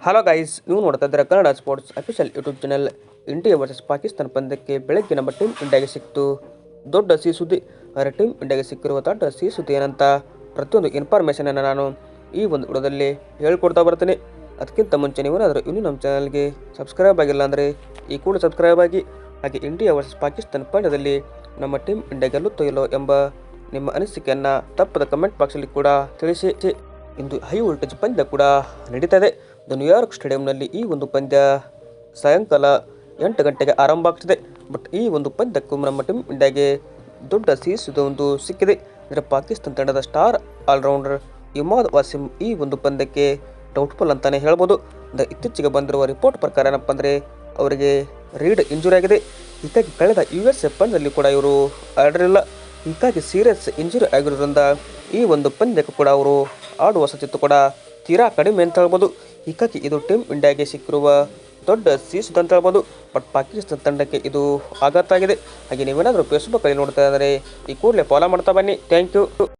Hello guys ನೀವು ನೋಡ್ತಾ ಇದ್ದೀರಾ Kannada sports official YouTube channel India versus Pakistan ಪಂದ್ಯಕ್ಕೆ ಬೆಳಗ್ಗೆ ನಮ್ಮ ಟೀಮ್ ಇಂಡಿಯಾಗೆ ಸಿಕ್ತು. ದೊಡ್ಡ ಸಿ ಸುದ್ದಿ ಅವರ ಟೀಮ್ ಇಂಡಿಯಾಗೆ ಸಿಕ್ಕಿರುವ ದೊಡ್ಡ ಸಿ ಸುದ್ದಿ ಏನಂತ ಪ್ರತಿಯೊಂದು ಇನ್ಫಾರ್ಮೇಷನನ್ನು ನಾನು ಈ ಒಂದು ವಿಡಿಯೋದಲ್ಲಿ ಹೇಳ್ಕೊಡ್ತಾ ಬರ್ತೀನಿ. ಅದಕ್ಕಿಂತ ಮುಂಚೆ ನೀವೇನಾದರೂ ಇನ್ನೂ ನಮ್ಮ ಚಾನಲ್ಗೆ ಸಬ್ಸ್ಕ್ರೈಬ್ ಆಗಿಲ್ಲ ಅಂದರೆ ಈ ಕೂಡ ಸಬ್ಸ್ಕ್ರೈಬ್ ಆಗಿ, ಹಾಗೆ ಇಂಡಿಯಾ ವರ್ಸಸ್ ಪಾಕಿಸ್ತಾನ ಪಂದ್ಯದಲ್ಲಿ ನಮ್ಮ ಟೀಮ್ ಇಂಡಿಯಾ ಗೆಲ್ಲುತ್ತೋ ಇಲ್ಲೋ ಎಂಬ ನಿಮ್ಮ ಅನಿಸಿಕೆಯನ್ನು ತಪ್ಪದ ಕಮೆಂಟ್ ಬಾಕ್ಸಲ್ಲಿ ಕೂಡ ತಿಳಿಸಿ. ಇಂದು ಹೈ ವೋಲ್ಟೇಜ್ ಪಂದ್ಯ ಕೂಡ ನಡೀತಾ ಇದೆ. ನ್ಯೂಯಾರ್ಕ್ ಸ್ಟೇಡಿಯಂನಲ್ಲಿ ಈ ಒಂದು ಪಂದ್ಯ ಸಾಯಂಕಾಲ ಎಂಟು ಗಂಟೆಗೆ ಆರಂಭ ಆಗ್ತಿದೆ. ಬಟ್ ಈ ಒಂದು ಪಂದ್ಯಕ್ಕೂ ನಮ್ಮ ಟೀಮ್ ಇಂಡಿಯಾಗೆ ದೊಡ್ಡ ಸೀಸದ ಒಂದು ಸಿಕ್ಕಿದೆ. ಅಂದರೆ ಪಾಕಿಸ್ತಾನ ತಂಡದ ಸ್ಟಾರ್ ಆಲ್ರೌಂಡರ್ ಇಮಾದ್ ವಾಸಿಂ ಈ ಒಂದು ಪಂದ್ಯಕ್ಕೆ ಡೌಟ್ಫುಲ್ ಅಂತಲೇ ಹೇಳ್ಬೋದು. ದ ಇತ್ತೀಚೆಗೆ ಬಂದಿರುವ ರಿಪೋರ್ಟ್ ಪ್ರಕಾರ ಏನಪ್ಪ ಅಂದರೆ ಅವರಿಗೆ ರೀಡ್ ಇಂಜುರಿ ಆಗಿದೆ. ಹೀಗಾಗಿ ಕಳೆದ ಯು ಎಸ್ ಎ ಪಂದ್ಯದಲ್ಲಿ ಕೂಡ ಇವರು ಆಡಿರಲಿಲ್ಲ ಹೀಗಾಗಿ ಸೀರಿಯಸ್ ಇಂಜುರಿ ಆಗಿರೋದ್ರಿಂದ ಈ ಒಂದು ಪಂದ್ಯಕ್ಕೂ ಕೂಡ ಅವರು ಆಡುವ ಸತ್ಯತ್ತು ಕೂಡ ತೀರಾ ಕಡಿಮೆ ಅಂತ ಹೇಳ್ಬೋದು. ಹೀಗಾಗಿ ಇದು ಟೀಮ್ ಇಂಡಿಯಾಗೆ ಸಿಕ್ಕಿರುವ ದೊಡ್ಡ ಸೀಸು ಅಂತ ಹೇಳ್ಬೋದು. ಬಟ್ ಪಾಕಿಸ್ತಾನ ತಂಡಕ್ಕೆ ಇದು ಆಘಾತ ಆಗಿದೆ. ಹಾಗೆ ನೀವೇನಾದರೂ ಫೇಸ್ಬುಕ್ಕಲ್ಲಿ ನೋಡ್ತಾ ಇದ್ದರೆ ಈ ಕೂಡಲೇ ಫಾಲೋ ಮಾಡ್ತಾ ಬನ್ನಿ. Thank you